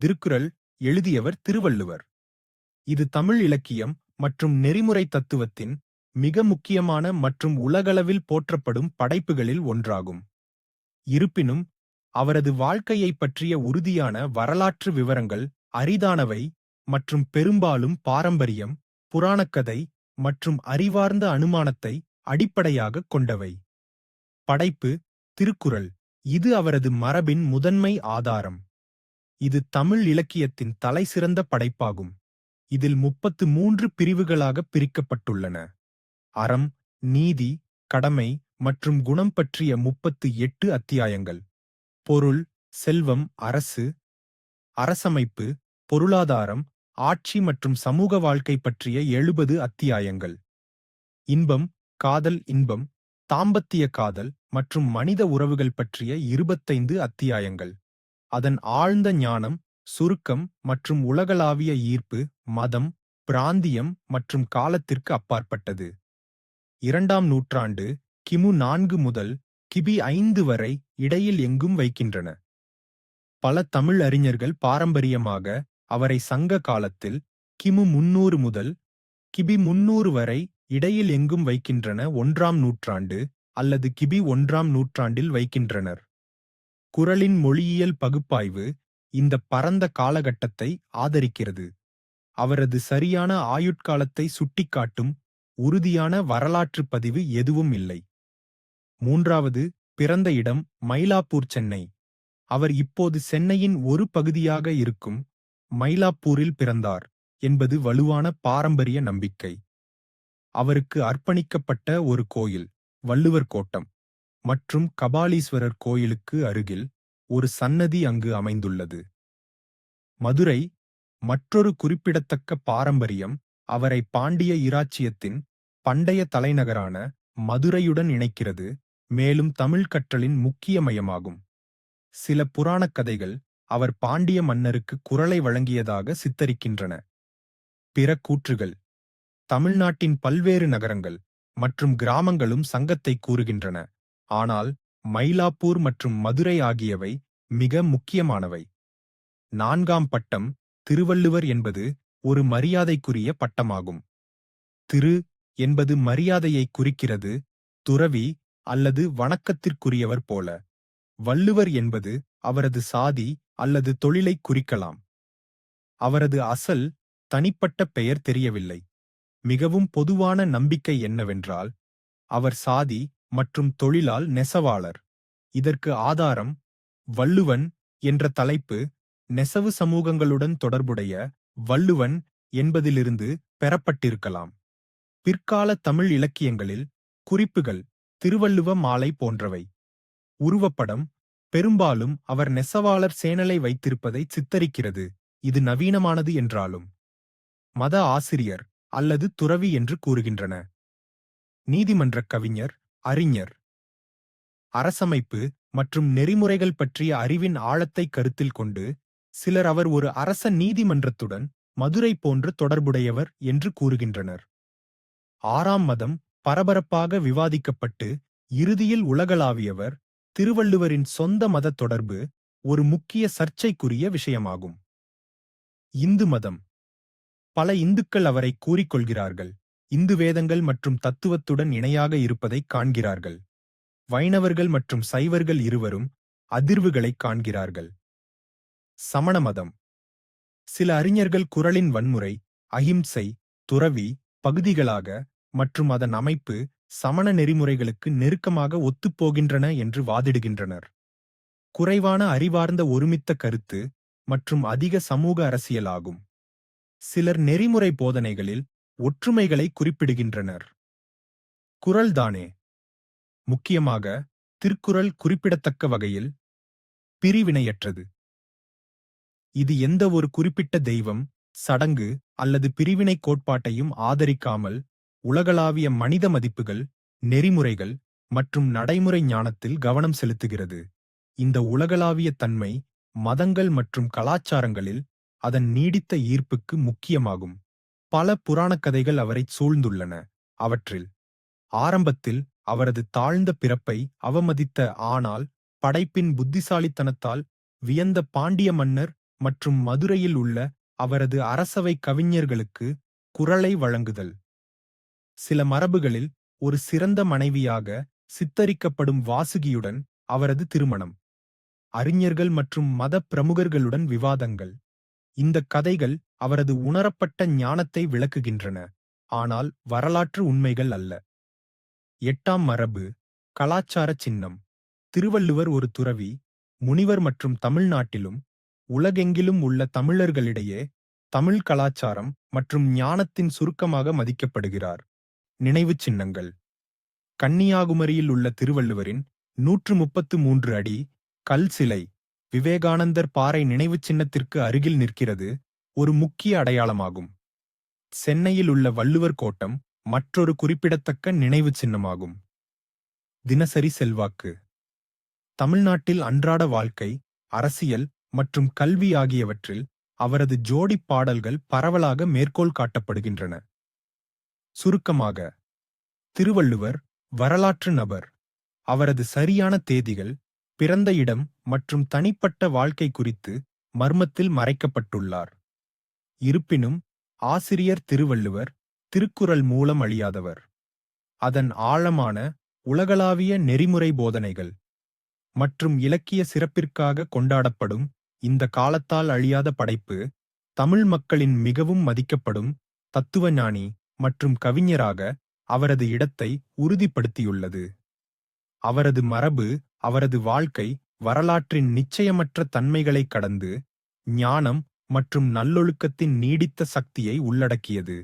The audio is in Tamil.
திருக்குறள் எழுதியவர் திருவள்ளுவர். இது தமிழ் இலக்கியம் மற்றும் நெறிமுறை தத்துவத்தின் மிக முக்கியமான மற்றும் உலகளவில் போற்றப்படும் படைப்புகளில் ஒன்றாகும். இருப்பினும் அவரது வாழ்க்கையைப் பற்றிய உறுதியான வரலாற்று விவரங்கள் அரிதானவை மற்றும் பெரும்பாலும் பாரம்பரியம் புராணக்கதை மற்றும் அறிவார்ந்த அனுமானத்தை அடிப்படையாகக் கொண்டவை. படைப்பு திருக்குறள் இது அவரது மரபின் முதன்மை ஆதாரம். இது தமிழ் இலக்கியத்தின் தலைசிறந்த படைப்பாகும். இதில் முப்பத்து மூன்று பிரிவுகளாக பிரிக்கப்பட்டுள்ளன. அறம் நீதி கடமை மற்றும் குணம் பற்றிய முப்பத்து எட்டு அத்தியாயங்கள். பொருள் செல்வம் அரசு. அரசமைப்பு பொருளாதாரம் ஆட்சி மற்றும் சமூக வாழ்க்கை பற்றிய எழுபது அத்தியாயங்கள். இன்பம் காதல் இன்பம் தாம்பத்திய காதல் மற்றும் மனித உறவுகள் பற்றிய இருபத்தைந்து அத்தியாயங்கள். அதன் ஆழ்ந்த ஞானம் சுருக்கம் மற்றும் உலகளாவிய ஈர்ப்பு மதம் பிராந்தியம் மற்றும் காலத்திற்கு அப்பாற்பட்டது. இரண்டாம் நூற்றாண்டு கிமு நான்கு முதல் கிபி ஐந்து வரை இடையில் எங்கும் வைக்கின்றன. பல தமிழ் அறிஞர்கள் பாரம்பரியமாக அவரை சங்க காலத்தில் கிமு முன்னூறு முதல் கிபி முன்னூறு வரை இடையில் எங்கும் வைக்கின்றன ஒன்றாம் நூற்றாண்டு அல்லது கிபி ஒன்றாம் நூற்றாண்டில் வைக்கின்றனர். குறளின் மொழியியல் பகுப்பாய்வு இந்த பரந்த காலகட்டத்தை ஆதரிக்கிறது. அவரது சரியான ஆயுட்காலத்தை சுட்டிக்காட்டும் உறுதியான வரலாற்று பதிவு எதுவும் இல்லை. மூன்றாவது பிறந்த இடம் மயிலாப்பூர் சென்னை. அவர் இப்போது சென்னையின் ஒரு பகுதியாக இருக்கும் மயிலாப்பூரில் பிறந்தார் என்பது வலுவான பாரம்பரிய நம்பிக்கை. அவருக்கு அர்ப்பணிக்கப்பட்ட ஒரு கோயில் வள்ளுவர் கோட்டம். மற்றும் கபாலீஸ்வரர் கோயிலுக்கு அருகில் ஒரு சன்னதி அங்கு அமைந்துள்ளது. மதுரை மற்றொரு குறிப்பிடத்தக்க பாரம்பரியம் அவரை பாண்டிய இராச்சியத்தின் பண்டைய தலைநகரான மதுரையுடன் இணைக்கிறது மேலும் தமிழ் கற்றலின் முக்கிய மையமாகும். சில புராணக் கதைகள் அவர் பாண்டிய மன்னருக்கு குரலை வழங்கியதாக சித்தரிக்கின்றன. பிற கூற்றுகள் தமிழ்நாட்டின் பல்வேறு நகரங்கள் மற்றும் கிராமங்களும் சங்கத்தை கூறுகின்றன. ஆனால் மயிலாப்பூர் மற்றும் மதுரை ஆகியவை மிக முக்கியமானவை. நான்காம் பட்டம் திருவள்ளுவர் என்பது ஒரு மரியாதைக்குரிய பட்டமாகும். திரு என்பது மரியாதையை குறிக்கிறது துறவி அல்லது வணக்கத்திற்குரியவர் போல. வள்ளுவர் என்பது அவரது சாதி அல்லது தொழிலை குறிக்கலாம். அவரது அசல் தனிப்பட்ட பெயர் தெரியவில்லை. மிகவும் பொதுவான நம்பிக்கை என்னவென்றால் அவர் சாதி மற்றும் தொழிலால் நெசவாளர். இதற்கு ஆதாரம் வள்ளுவன் என்ற தலைப்பு நெசவு சமூகங்களுடன் தொடர்புடைய வள்ளுவன் என்பதிலிருந்து பெறப்பட்டிருக்கலாம். பிற்கால தமிழ் இலக்கியங்களில் குறிப்புகள் திருவள்ளுவ மாலை போன்றவை. உருவப்படம் பெரும்பாலும் அவர் நெசவாளர் சேனலை வைத்திருப்பதை சித்தரிக்கிறது. இது நவீனமானது என்றாலும். மத ஆசிரியர் அல்லது துறவி என்று கூறுகின்றன. நீதிமன்றக் கவிஞர் அறிஞர். அரசமைப்பு மற்றும் நெறிமுறைகள் பற்றிய அறிவின் ஆழத்தை கருத்தில் கொண்டு சிலர் அவர் ஒரு அரச நீதிமன்றத்துடன் மதுரை போன்று தொடர்புடையவர் என்று கூறுகின்றனர். ஆறாம் மதம் பரபரப்பாக விவாதிக்கப்பட்டு இறுதியில் உலகளாவியவர் திருவள்ளுவரின் சொந்த மத தொடர்பு ஒரு முக்கிய சர்ச்சைக்குரிய விஷயமாகும். இந்து மதம். பல இந்துக்கள் அவரை கூறிக்கொள்கிறார்கள். இந்து வேதங்கள் மற்றும் தத்துவத்துடன் இணையாக இருப்பதைக் காண்கிறார்கள். வைணவர்கள் மற்றும் சைவர்கள் இருவரும் அதிர்வுகளைக் காண்கிறார்கள். சமண மதம். சில அறிஞர்கள் குரலின் வன்முறை அகிம்சை துறவி பகுதிகளாக மற்றும் அதன் அமைப்பு சமண நெறிமுறைகளுக்கு நெருக்கமாக ஒத்துப்போகின்றன என்று வாதிடுகின்றனர். குறைவான அறிவார்ந்த ஒருமித்த கருத்து மற்றும் அதிக சமூக அரசியலாகும். சிலர் நெறிமுறை போதனைகளில் ஒற்றுமைகளை குறிப்பிடுகின்றனர். குறள்தானே? முக்கியமாக திருக்குறள் குறிப்பிடத்தக்க வகையில் பிரிவினையற்றது. இது எந்த ஒரு குறிப்பிட்ட தெய்வம் சடங்கு அல்லது பிரிவினை கோட்பாட்டையும் ஆதரிக்காமல் உலகளாவிய மனித மதிப்புகள் நெறிமுறைகள் மற்றும் நடைமுறை ஞானத்தில் கவனம் செலுத்துகிறது. இந்த உலகளாவிய தன்மை மதங்கள் மற்றும் கலாச்சாரங்களில் அதன் நீடித்த ஈர்ப்புக்கு முக்கியமாகும். பல புராணக் கதைகள் அவரைச் சூழ்ந்துள்ளன. அவற்றில் ஆரம்பத்தில் அவரது தாழ்ந்த பிறப்பை அவமதித்த ஆனால் படைப்பின் புத்திசாலித்தனத்தால் வியந்த பாண்டிய மன்னர் மற்றும் மதுரையில் உள்ள அவரது அரசவை கவிஞர்களுக்கு குரலை வழங்குதல். சில மரபுகளில் ஒரு சிறந்த மனைவியாக சித்தரிக்கப்படும் வாசுகியுடன் அவரது திருமணம். அறிஞர்கள் மற்றும் மத பிரமுகர்களுடன் விவாதங்கள். இந்த கதைகள் அவரது உணரப்பட்ட ஞானத்தை விளக்குகின்றன. ஆனால் வரலாற்று உண்மைகள் அல்ல. எட்டாம் மரபு கலாச்சார சின்னம். திருவள்ளுவர் ஒரு துறவி முனிவர் மற்றும் தமிழ்நாட்டிலும் உலகெங்கிலும் உள்ள தமிழர்களிடையே தமிழ் கலாச்சாரம் மற்றும் ஞானத்தின் சுருக்கமாக மதிக்கப்படுகிறார். நினைவுச் சின்னங்கள். கன்னியாகுமரியில் உள்ள திருவள்ளுவரின் நூற்று முப்பத்து மூன்று அடி கல் சிலை விவேகானந்தர் பாறை நினைவுச் சின்னத்திற்கு அருகில் நிற்கிறது ஒரு முக்கிய அடையாளமாகும். சென்னையில் உள்ள வள்ளுவர் கோட்டம் மற்றொரு குறிப்பிடத்தக்க நினைவு சின்னமாகும். தினசரி செல்வாக்கு. தமிழ்நாட்டில் அன்றாட வாழ்க்கை அரசியல் மற்றும் கல்வி ஆகியவற்றில் அவரது ஜோடிப் பாடல்கள் பரவலாக மேற்கோள் காட்டப்படுகின்றன. சுருக்கமாக திருவள்ளுவர் வரலாற்று நபர். அவரது சரியான தேதிகள் பிறந்த இடம் மற்றும் தனிப்பட்ட வாழ்க்கை குறித்து மர்மத்தில் மறைக்கப்பட்டுள்ளார். இருப்பினும் ஆசிரியர் திருவள்ளுவர் திருக்குறள் மூலம் அழியாதவர். அதன் ஆழமான உலகளாவிய நெறிமுறை போதனைகள் மற்றும் இலக்கிய சிறப்பிற்காக கொண்டாடப்படும் இந்த காலத்தால் அழியாத படைப்பு தமிழ் மக்களின் மிகவும் மதிக்கப்படும் தத்துவஞானி மற்றும் கவிஞராக அவரது இடத்தை உறுதிப்படுத்தியுள்ளது. அவரது மரபு அவரது வாழ்க்கை வரலாற்றின் நிச்சயமற்ற தன்மைகளைக் கடந்து ஞானம் மற்றும் நல்லொழுக்கத்தின் நீடித்த சக்தியை உள்ளடக்கியது.